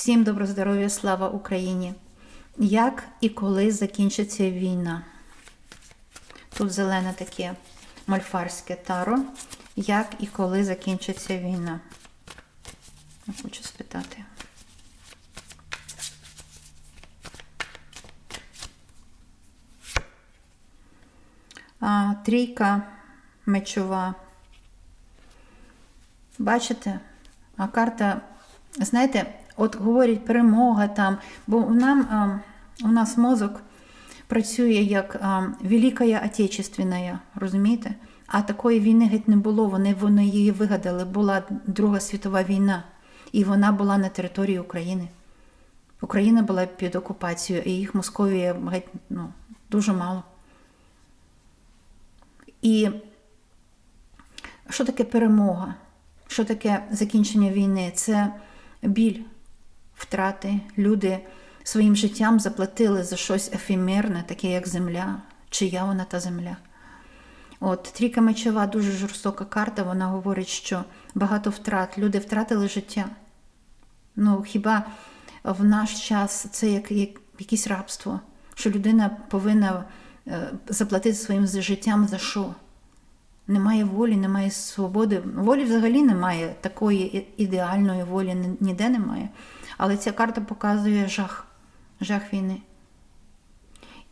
Всім добро здоров'я, слава Україні! Як і коли закінчиться війна? Тут зелене таке мольфарське таро. Як і коли закінчиться війна? Я хочу спитати. А, трійка мечова. Бачите? А карта, знаєте, от говорять перемога там, бо нам, у нас мозок працює як Велика Отечественна, розумієте? А такої війни геть не було. Вони, вони її вигадали. Була Друга світова війна, і вона була на території України. Україна була під окупацією, і їх Московія геть ну, дуже мало. І що таке перемога? Що таке закінчення війни? Це біль, втрати. Люди своїм життям заплатили за щось ефемерне, таке як земля, чия вона та земля. От Трійка мечова дуже жорстока карта. Вона говорить, що багато втрат. Люди втратили життя. Ну, хіба в наш час це як, як якесь рабство, що людина повинна е, заплатити своїм життям за що? Немає волі, немає свободи. Волі взагалі немає, такої ідеальної волі ніде немає. Але ця карта показує жах, жах війни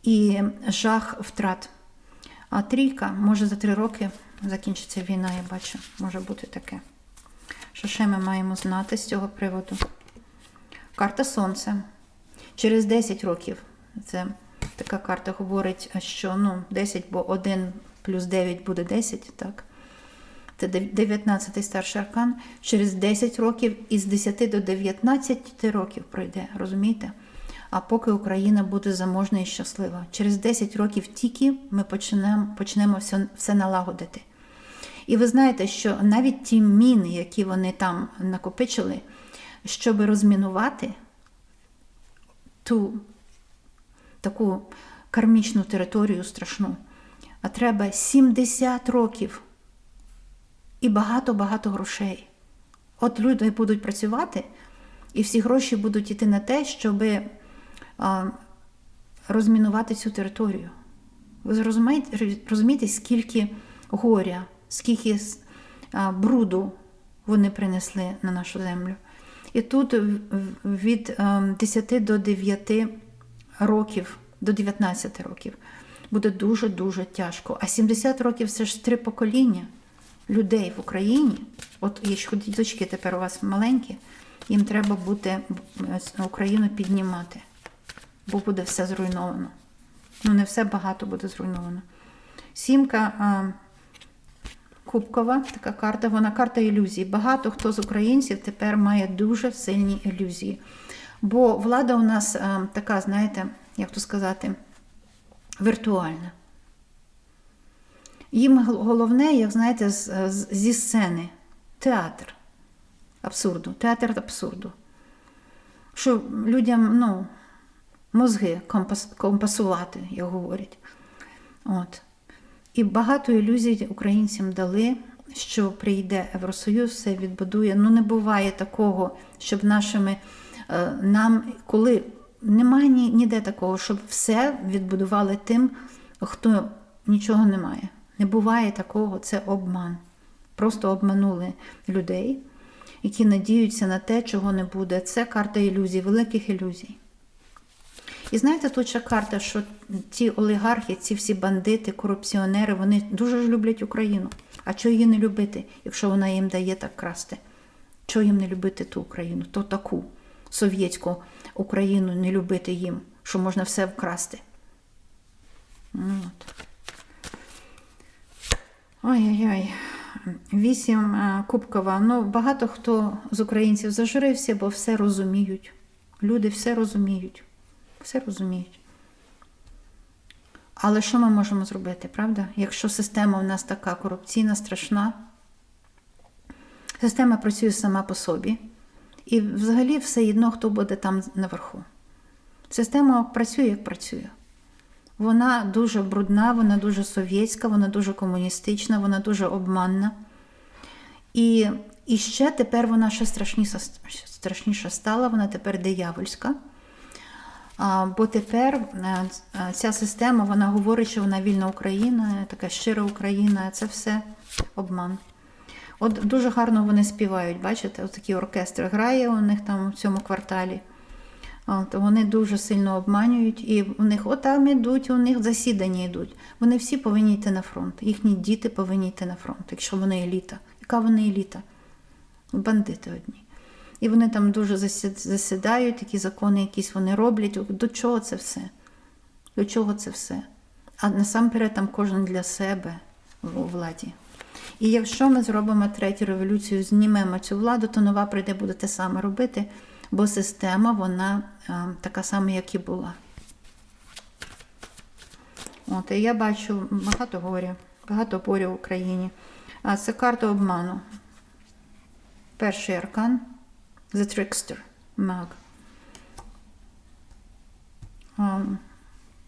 і жах втрат. А трійка, може за три роки закінчиться війна, я бачу, може бути таке. Що ще ми маємо знати з цього приводу? Карта Сонця. Через 10 років. Це така карта говорить, що ну, 10, бо 1 плюс 9 буде 10, так? Це 19 старший аркан. Через 10 років із 10 до 19 років пройде, розумієте? А поки Україна буде заможна і щаслива. Через 10 років тільки ми почнемо, почнемо все, все налагодити. І ви знаєте, що навіть ті міни, які вони там накопичили, щоб розмінувати ту таку кармічну територію страшну, а треба 70 років і багато-багато грошей. От люди будуть працювати, і всі гроші будуть йти на те, щоб розмінувати цю територію. Ви розумієте, скільки горя, скільки бруду вони принесли на нашу землю. І тут від 10 до 9 років, до 19 років буде дуже-дуже тяжко. А 70 років це ж три покоління людей в Україні. От якщо діточки тепер у вас маленькі, їм треба буде Україну піднімати, бо буде все зруйновано. Ну, не все багато буде зруйновано. Сімка а, кубкова, така карта, вона карта ілюзій. Багато хто з українців тепер має дуже сильні ілюзії. Бо влада у нас а, така, знаєте, як то сказати, віртуальна. Їм головне, як знаєте, зі сцени театр абсурду, театр абсурду. Що людям ну, мозги компас, компасувати, як говорять. От. І багато ілюзій українцям дали, що прийде Євросоюз, все відбудує. Ну, не буває такого, щоб нашими нам, коли немає ніде такого, щоб все відбудували тим, хто нічого не має. Не буває такого, це обман. Просто обманули людей, які надіються на те, чого не буде. Це карта ілюзій, великих ілюзій. І знаєте, тут ще карта, що ці олігархи, ці всі бандити, корупціонери, вони дуже ж люблять Україну. А чого її не любити, якщо вона їм дає так красти? Чого їм не любити ту Україну, то таку совєтську Україну не любити їм, що можна все вкрасти? Ну, от. Ой-ой-ой, вісім кубкова. Ну, багато хто з українців зажурився, бо все розуміють. Люди все розуміють. Все розуміють. Але що ми можемо зробити, правда? Якщо система у нас така корупційна, страшна, система працює сама по собі. І взагалі все одно, хто буде там наверху. Система працює, як працює. Вона дуже брудна, вона дуже совєтська, вона дуже комуністична, вона дуже обманна. І І ще тепер вона ще страшніша, страшніша стала, вона тепер диявольська. А, Бо тепер е, е, ця система вона говорить, що вона вільна Україна, така щира Україна, це все обман. От дуже гарно вони співають, бачите, от такий оркестр грає у них там в цьому кварталі. От, вони дуже сильно обманюють, і у них отам ідуть, у них засідання йдуть. Вони всі повинні йти на фронт. Їхні діти повинні йти на фронт, якщо вони еліта. Яка вони еліта? Бандити одні. І вони там дуже засідають, такі закони якісь вони роблять. До чого це все? До чого це все? А насамперед там кожен для себе у владі. І якщо ми зробимо третю революцію, знімемо цю владу, то нова прийде буде те саме робити, бо система вона е, така сама, як і була. От, і я бачу багато горя, багато горя в Україні. А це карта обману. Перший аркан The Trickster, маг. А,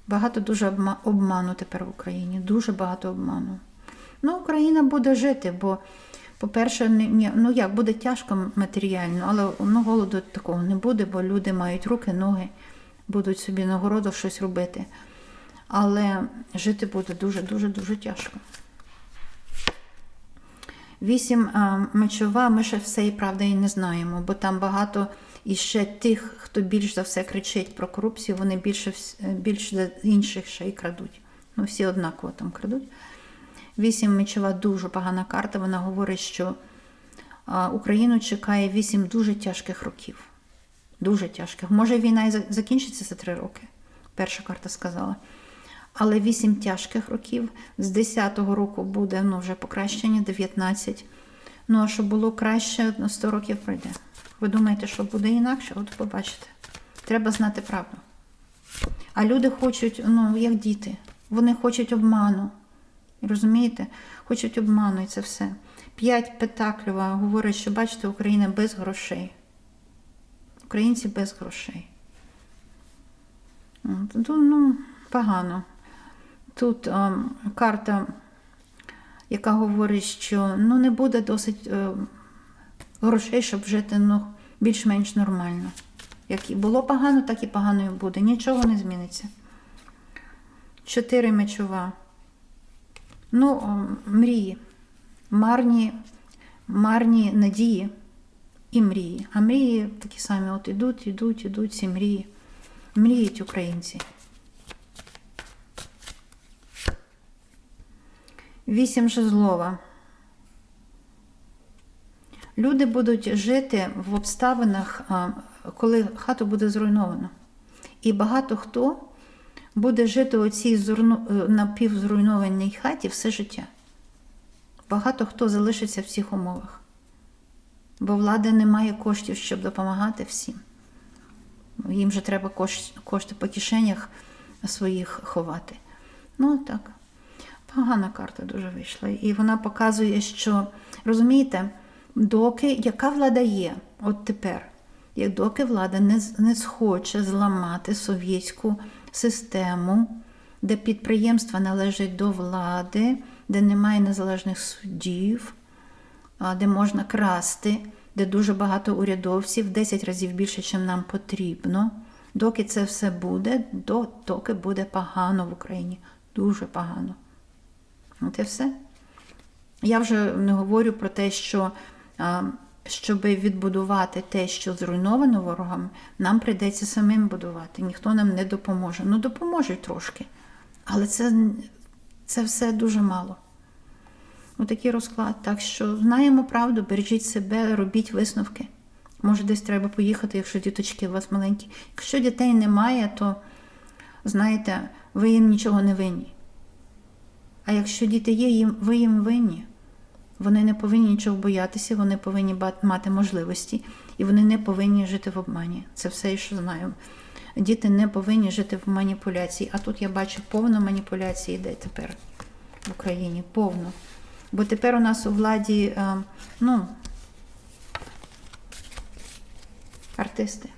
Багато дуже обману тепер в Україні. Дуже багато обману. Ну, Україна буде жити, бо, по-перше, ні, ну як, буде тяжко матеріально, але ну, голоду такого не буде, бо люди мають руки, ноги, будуть собі на городах щось робити. Але жити буде дуже-дуже дуже тяжко. Вісім мечова, ми ще все і правда і не знаємо, бо там багато і ще тих, хто більш за все кричить про корупцію, вони більше, більш інших ще й крадуть. Ну, всі однаково там крадуть. Вісім мечова дуже погана карта. Вона говорить, що Україну чекає вісім дуже тяжких років. Дуже тяжких. Може, війна і закінчиться за три роки. Перша карта сказала. Але вісім тяжких років. З 10-го року буде ну, вже покращення, 19. Ну, а щоб було краще, на 100 років пройде. Ви думаєте, що буде інакше? От побачите. Треба знати правду. А люди хочуть, ну, як діти, вони хочуть обману. Розумієте? Хочуть обману і це все. П'ять Петаклєва говорить, що бачите, Україна без грошей. Українці без грошей. От, Ну, ну, погано. Тут ем, карта, яка говорить, що ну, не буде досить е, грошей, щоб жити ну, більш-менш нормально. Як і було погано, так і погано і буде. Нічого не зміниться. Чотири мечова. Ну, мрії. Марні, марні надії і мрії. А мрії такі самі от ідуть, ідуть, ідуть ці мрії. Мріють українці. Вісім жезлова. Люди будуть жити в обставинах, коли хату буде зруйновано. І багато хто буде жити у цій зруйну- е, напівзруйнованій хаті все життя. Багато хто залишиться в цих умовах, бо влада не має коштів, щоб допомагати всім. Їм же треба кош- кошти по кишенях своїх ховати. Ну так. Погана карта дуже вийшла. І вона показує, що розумієте, доки яка влада є, от тепер, доки влада не, не схоче зламати совєтську систему, де підприємства належать до влади, де немає незалежних суддів, де можна красти, де дуже багато урядовців, 10 разів більше, ніж нам потрібно. Доки це все буде, доки буде погано в Україні. Дуже погано. От і все. Я вже не говорю про те, що щоб відбудувати те, що зруйновано ворогам, нам прийдеться самим будувати. Ніхто нам не допоможе. Ну, допоможуть трошки. Але це, це все дуже мало. Отакий розклад. Так що знаємо правду, бережіть себе, робіть висновки. Може, десь треба поїхати, якщо діточки у вас маленькі. Якщо дітей немає, то знаєте, ви їм нічого не винні. А якщо діти є, ви їм винні. Вони не повинні нічого боятися, вони повинні мати можливості, і вони не повинні жити в обмані. Це все, що знаю. Діти не повинні жити в маніпуляції. А тут я бачу повно маніпуляції йде тепер в Україні. Повно. Бо тепер у нас у владі, е, ну, артисти.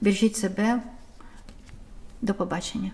Бережіть себе. До побачення.